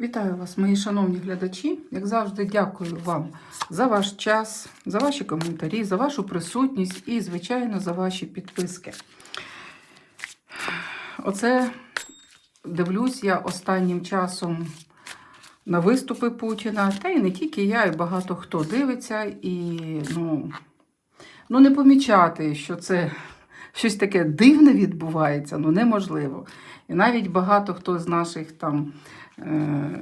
Вітаю вас, мої шановні глядачі. Як завжди, дякую вам за ваш час, за ваші коментарі, за вашу присутність і, звичайно, за ваші підписки. Оце дивлюсь я останнім часом на виступи Путіна. Та й не тільки я, і багато хто дивиться, і ну, ну не помічати, що це щось таке дивне відбувається, ну неможливо. І навіть багато хто з наших там е,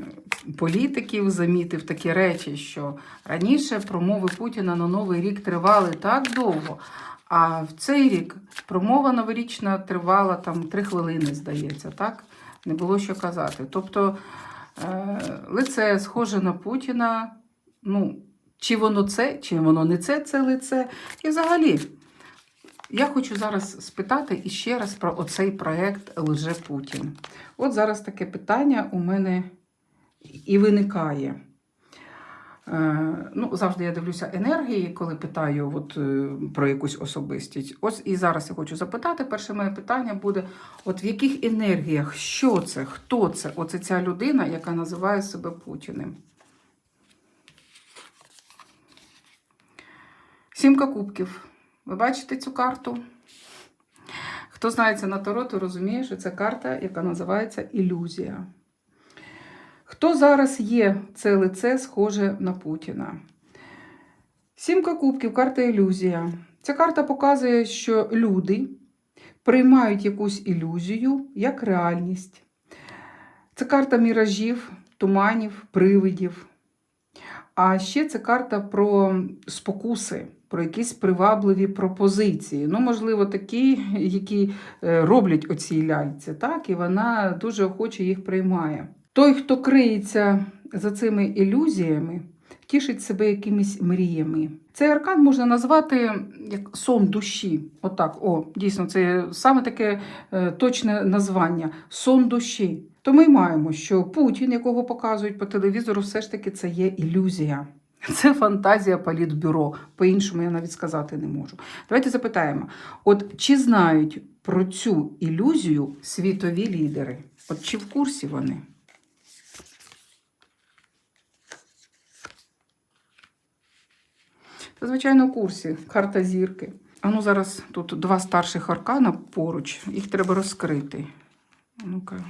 політиків замітив такі речі, що раніше промови Путіна на Новий рік тривали так довго. А в цей рік промова новорічна тривала там три хвилини, здається, так? Не було що казати. Тобто е, лице схоже на Путіна. Ну, чи воно це, чи воно не це, це лице. І взагалі, я хочу зараз спитати іще раз про оцей проект Лже Путін. От зараз таке питання у мене і виникає. Е, ну, завжди я дивлюся енергії, коли питаю от, е, про якусь особистість. Ось і зараз я хочу запитати. Перше моє питання буде: от в яких енергіях, що це, хто це? Оце ця людина, яка називає себе Путіним. Сімка кубків. Ви бачите цю карту? Хто знається на Таро, то розуміє, що це карта, яка називається ілюзія. Хто зараз є це лице схоже на Путіна? Сімка кубків, карта ілюзія. Ця карта показує, що люди приймають якусь ілюзію як реальність. Це карта міражів, туманів, привидів. А ще це карта про спокуси, про якісь привабливі пропозиції. Ну, можливо, такі, які е, роблять оці ляльці, так, і вона дуже охоче їх приймає. Той, хто криється за цими ілюзіями, тішить себе якимись мріями. Цей аркан можна назвати як сон душі. Отак, о, дійсно, це саме таке е, точне названня сон душі. То ми маємо, що Путін, якого показують по телевізору, все ж таки це є ілюзія. Це фантазія політбюро. По-іншому я навіть сказати не можу. Давайте запитаємо: от чи знають про цю ілюзію світові лідери? От чи в курсі вони? Та, звичайно, у курсі. Карта зірки. А ну зараз тут два старших аркана поруч, їх треба розкрити. Ну-ка.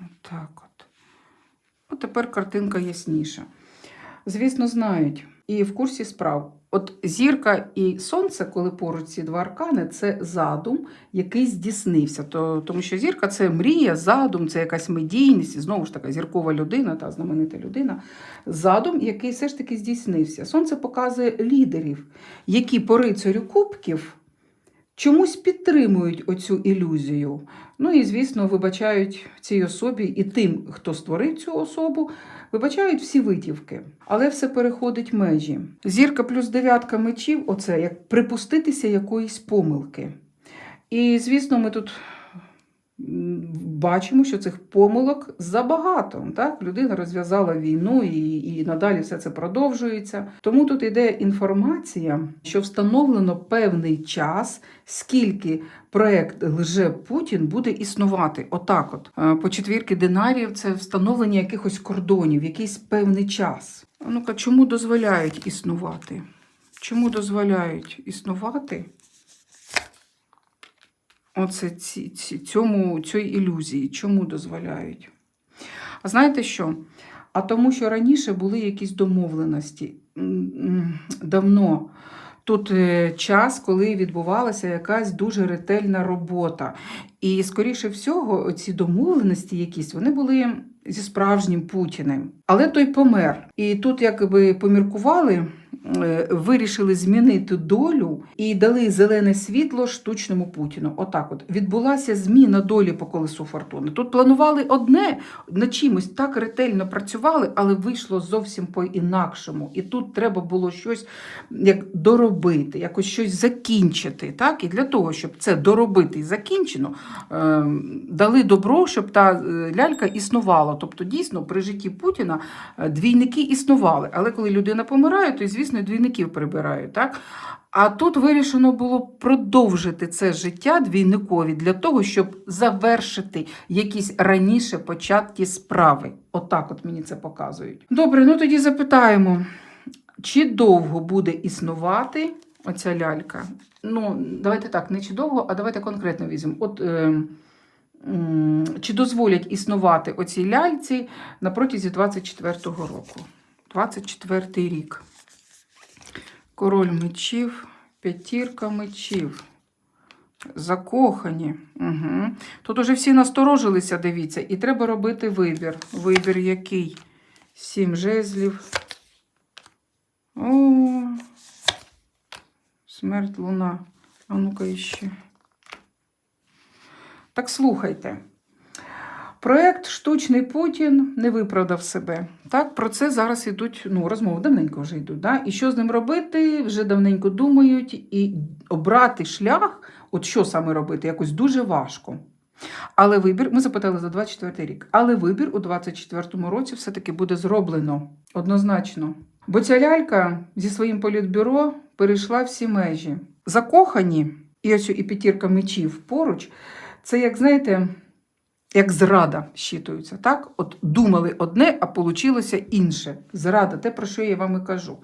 Отак от. От тепер картинка ясніша. Звісно, знають. І в курсі справ. От зірка і сонце, коли поруч ці два аркани, це задум, який здійснився. То, тому що зірка це мрія, задум, це якась медійність, і знову ж така зіркова людина, та знаменита людина. Задум, який все ж таки здійснився. Сонце показує лідерів, які по рицарю кубків чомусь підтримують оцю ілюзію. Ну і, звісно, вибачають цій особі і тим, хто створив цю особу, вибачають всі витівки. Але все переходить межі. Зірка плюс дев'ятка мечів оце як припуститися якоїсь помилки. І, звісно, ми тут бачимо, що цих помилок забагато. Так? Людина розв'язала війну і, і надалі все це продовжується. Тому тут йде інформація, що встановлено певний час, скільки проект Лже Путін буде існувати. Отак, от Е, по четвірки динарів це встановлення якихось кордонів, якийсь певний час. Ну-ка, чому дозволяють існувати? Чому дозволяють існувати? Оце ці, цьому, цій ілюзії. Чому дозволяють? А знаєте що? А тому, що раніше були якісь домовленості давно. Тут е, час, коли відбувалася якась дуже ретельна робота. І, скоріше всього, ці домовленості якісь вони були зі справжнім Путіним. Але той помер. І тут, якби поміркували, вирішили змінити долю і дали зелене світло штучному Путіну. Отак, от відбулася зміна долі по колесу фортуни. Тут планували одне, над чимось так ретельно працювали, але вийшло зовсім по-інакшому. І тут треба було щось як доробити, якось щось закінчити. Так? І для того, щоб це доробити і закінчено, е, дали добро, щоб та е, лялька існувала. Тобто, дійсно, при житті Путіна е, двійники існували. Але коли людина помирає, то, звісно, і двійників прибирають. Так? А тут вирішено було продовжити це життя двійникові для того, щоб завершити якісь раніше початі справи. Отак от мені це показують. Добре, ну тоді запитаємо, чи довго буде існувати оця лялька? Ну, давайте так, не чи довго, а давайте конкретно візьмемо. От, е, чи дозволять існувати оцій ляльці на протязі 24-го року? 24-й рік. Король мечів, п'ятірка мечів. Закохані. Угу. Тут уже всі насторожилися, дивіться, і треба робити вибір. Вибір який? Сім жезлів. О, смерть луна. А ну-ка іще. Так слухайте. Проект Штучний Путін не виправдав себе. Так, про це зараз йдуть ну, розмови, давненько вже йдуть. Да? І що з ним робити, вже давненько думають, і обрати шлях, от що саме робити, якось дуже важко. Але вибір, ми запитали за 24 рік, але вибір у 24-му році все-таки буде зроблено однозначно. Бо ця лялька зі своїм політбюро перейшла всі межі. Закохані, і ось і п'ятірка мечів поруч, це як знаєте як зрада щитуються, так? От думали одне, а получилося інше. Зрада, те, про що я вам і кажу.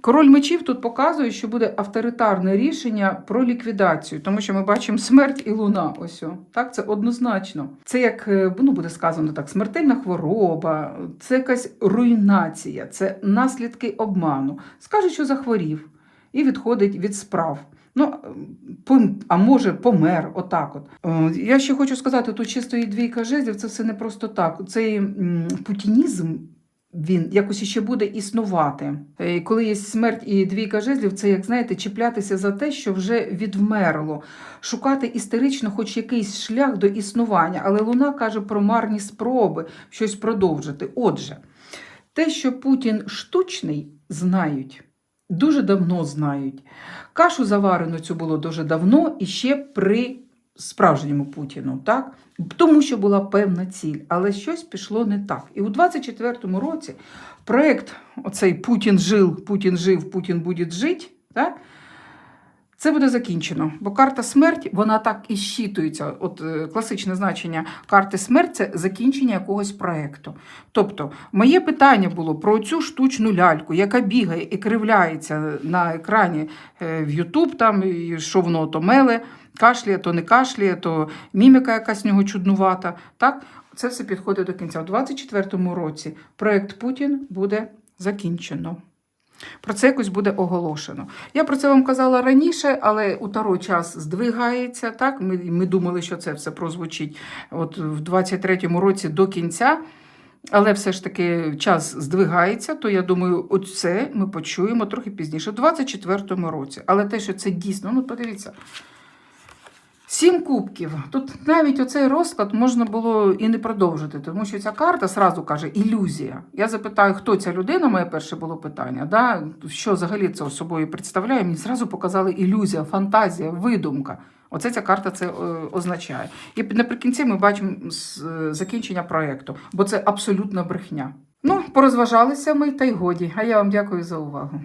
Король мечів тут показує, що буде авторитарне рішення про ліквідацію, тому що ми бачимо смерть і луна. Ось так це однозначно. Це як е, ну буде сказано так: смертельна хвороба, це якась руйнація, це наслідки обману. Скаже, що захворів і відходить від справ. Ну, а може, помер, отак от. Е, Я ще хочу сказати, тут чисто і двійка жезлів, це все не просто так. Цей путінізм, він якось ще буде існувати. Е, Коли є смерть і двійка жезлів, це, як знаєте, чіплятися за те, що вже відвмерло, шукати істерично хоч якийсь шлях до існування. Але Луна каже про марні спроби щось продовжити. Отже, те, що Путін штучний, знають. Дуже давно знають. Кашу заварену цю було дуже давно і ще при справжньому Путіну, так? Тому що була певна ціль, але щось пішло не так. І у 24-му році проєкт оцей Путін жив, Путін жив, Путін буде жити, так? Це буде закінчено, бо карта смерті вона так і щитується. От е, класичне значення карти смерть це закінчення якогось проекту. Тобто, моє питання було про цю штучну ляльку, яка бігає і кривляється на екрані е, в Ютуб, там і що воно то меле, кашляє, то не кашляє, то міміка якась в нього чуднувата. Так, це все підходить до кінця. У 24-му році проект Путін буде закінчено. Про це якось буде оголошено. Я про це вам казала раніше, але у Таро час здвигається. Так? Ми, ми думали, що це все прозвучить от в 23-му році до кінця. Але все ж таки час здвигається, то я думаю, оце ми почуємо трохи пізніше, в 24-му році. Але те, що це дійсно, ну подивіться. Сім кубків. Тут навіть оцей розклад можна було і не продовжити, тому що ця карта сразу каже ілюзія. Я запитаю, хто ця людина, моє перше було питання. Да? Що взагалі це собою представляє? Мені зразу показали ілюзія, фантазія, видумка. Оце ця карта це е, означає. І наприкінці ми бачимо е, закінчення проєкту, бо це абсолютна брехня. Ну, порозважалися ми та й годі. А я вам дякую за увагу.